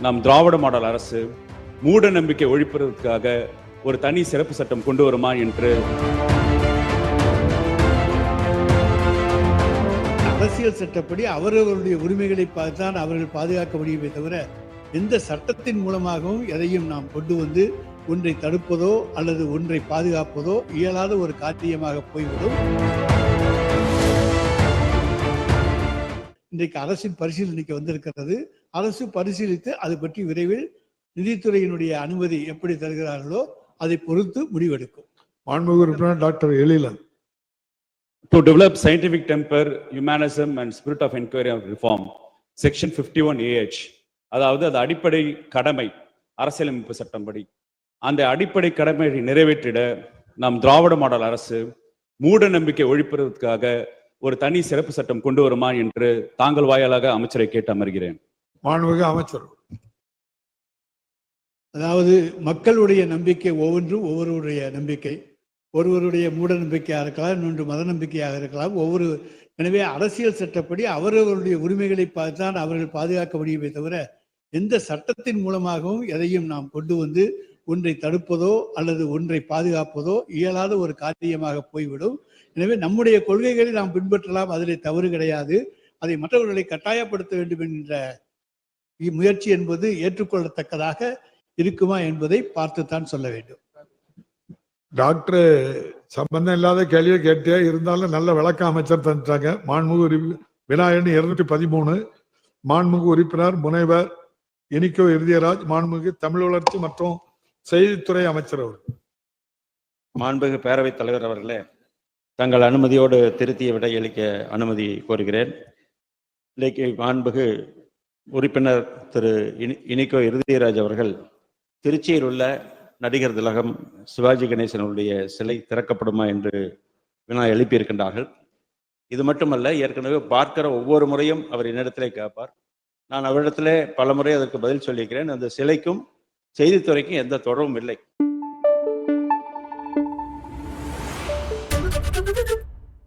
நம் திராவிட மாடல் அரசு மூட நம்பிக்கை ஒழிப்பதற்காக ஒரு தனி சிறப்பு சட்டம் கொண்டு வருமா என்று அரசியல் சட்டப்படி அவரவருடைய உரிமைகளை தான் அவர்கள் பாதுகாக்க முடியுமே தவிர எந்த சட்டத்தின் மூலமாகவும் எதையும் நாம் கொண்டு வந்து ஒன்றை தடுப்பதோ அல்லது ஒன்றை பாதுகாப்பதோ இயலாத ஒரு காரியமாக போய்விடும். இன்றைக்கு அரசின் பரிசீலனைக்கு வந்திருக்கிறது அரசு பரிசீலித்து அது பற்றி விரைவில் நிதித்துறையினுடைய அனுமதி எப்படி தருகிறார்களோ அதை பொறுத்து முடிவெடுக்கும் மாண்புமிகு உறுப்பினர் doctor Ezhilan to develop scientific temper, humanism and spirit of inquiry and reform. Section 51 AH. அதாவது அது அடிப்படை கடமை அரசியலமைப்பு சட்டம்படி அந்த அடிப்படை கடமையை நிறைவேற்றிட நம் திராவிட மாடல் அரசு மூட நம்பிக்கை ஒழிப்பதற்காக ஒரு தனி சிறப்பு சட்டம் கொண்டு வருமா என்று தாங்கள் வாயிலாக அமைச்சரை கேட்டு அமர்கிறேன் மாண்புமிகு அமைச்சர் அதாவது மக்களுடைய நம்பிக்கை ஒவ்வொன்றும் ஒவ்வொருவருடைய நம்பிக்கை ஒருவருடைய மூட நம்பிக்கையாக இருக்கலாம் இன்னொன்று மத நம்பிக்கையாக இருக்கலாம் ஒவ்வொரு எனவே அரசியல் சட்டப்படி அவரவருடைய உரிமைகளை தான் அவர்கள் பாதுகாக்க முடியுமே தவிர எந்த சட்டத்தின் மூலமாகவும் எதையும் நாம் கொண்டு வந்து ஒன்றை தடுப்பதோ அல்லது ஒன்றை பாதுகாப்பதோ இயலாத ஒரு காரியமாக போய்விடும். எனவே நம்முடைய கொள்கைகளை நாம் பின்பற்றலாம் அதில் தவறு கிடையாது. அதை மற்றவர்களை கட்டாயப்படுத்த வேண்டும் என்ற முயற்சி என்பது ஏற்றுக்கொள்ளத்தக்கதாக இருக்குமா என்பதை பார்த்துத்தான் சொல்ல வேண்டும். டாக்டர் சம்பந்தம் இல்லாத கேள்வியை கேட்டே இருந்தாலும் நல்ல விளக்க அமைச்சர் தந்துட்டாங்க. மாண்புமிகு உறுப்பி- வினாயணி இருநூற்றி பதிமூணு. மாண்புமிகு உறுப்பினர் முனைவர் இனிக்கோ இறுதியராஜ் மாண்புமிகு தமிழ் வளர்ச்சி மற்றும் செய்தித்துறை அமைச்சர் அவர் மாண்புமிகு பேரவைத் தலைவர் அவர்களே தங்கள் அனுமதியோடு திருத்திய விடை அளிக்க அனுமதி கோருகிறேன். இன்றைக்கு மாண்புகு உறுப்பினர் திரு இனி இனிகோ இருதயராஜ் அவர்கள் திருச்சியில் உள்ள நடிகர் திலகம் சிவாஜி கணேசனுடைய சிலை திறக்கப்படுமா என்று வினா எழுப்பியிருக்கின்றார்கள். இது மட்டுமல்ல ஏற்கனவே பார்க்கிற ஒவ்வொரு முறையும் அவர் என்னிடத்திலே கேட்பார். நான் அவரிடத்திலே பல முறை அதற்கு பதில் சொல்லியிருக்கிறேன். அந்த சிலைக்கும் செய்தித்துறைக்கும் எந்த தொடர்பும் இல்லை.